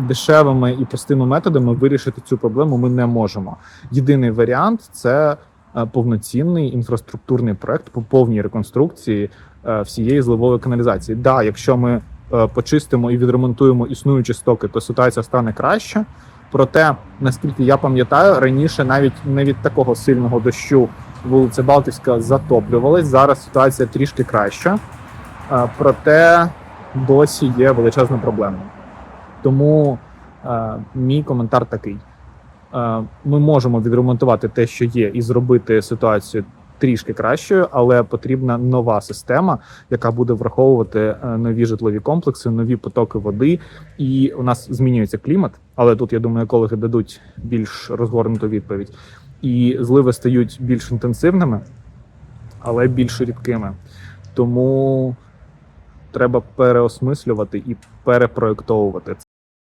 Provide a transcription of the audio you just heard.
дешевими і простими методами вирішити цю проблему ми не можемо. Єдиний варіант це е, повноцінний інфраструктурний проект по повній реконструкції е, всієї зливової каналізації. Да, якщо ми е, почистимо і відремонтуємо існуючі стоки, то ситуація стане краще. Проте, наскільки я пам'ятаю, раніше навіть не від такого сильного дощу вулиця Балтівська затоплювалась. Зараз ситуація трішки краща, проте досі є величезна проблема. Тому е, мій коментар такий: Е, ми можемо відремонтувати те, що є, і зробити ситуацію трішки кращою, але потрібна нова система, яка буде враховувати е, нові житлові комплекси, нові потоки води. І у нас змінюється клімат, але тут я думаю, екологи дадуть більш розгорнуту відповідь. І зливи стають більш інтенсивними, але більш рідкими. Тому треба переосмислювати і перепроектовувати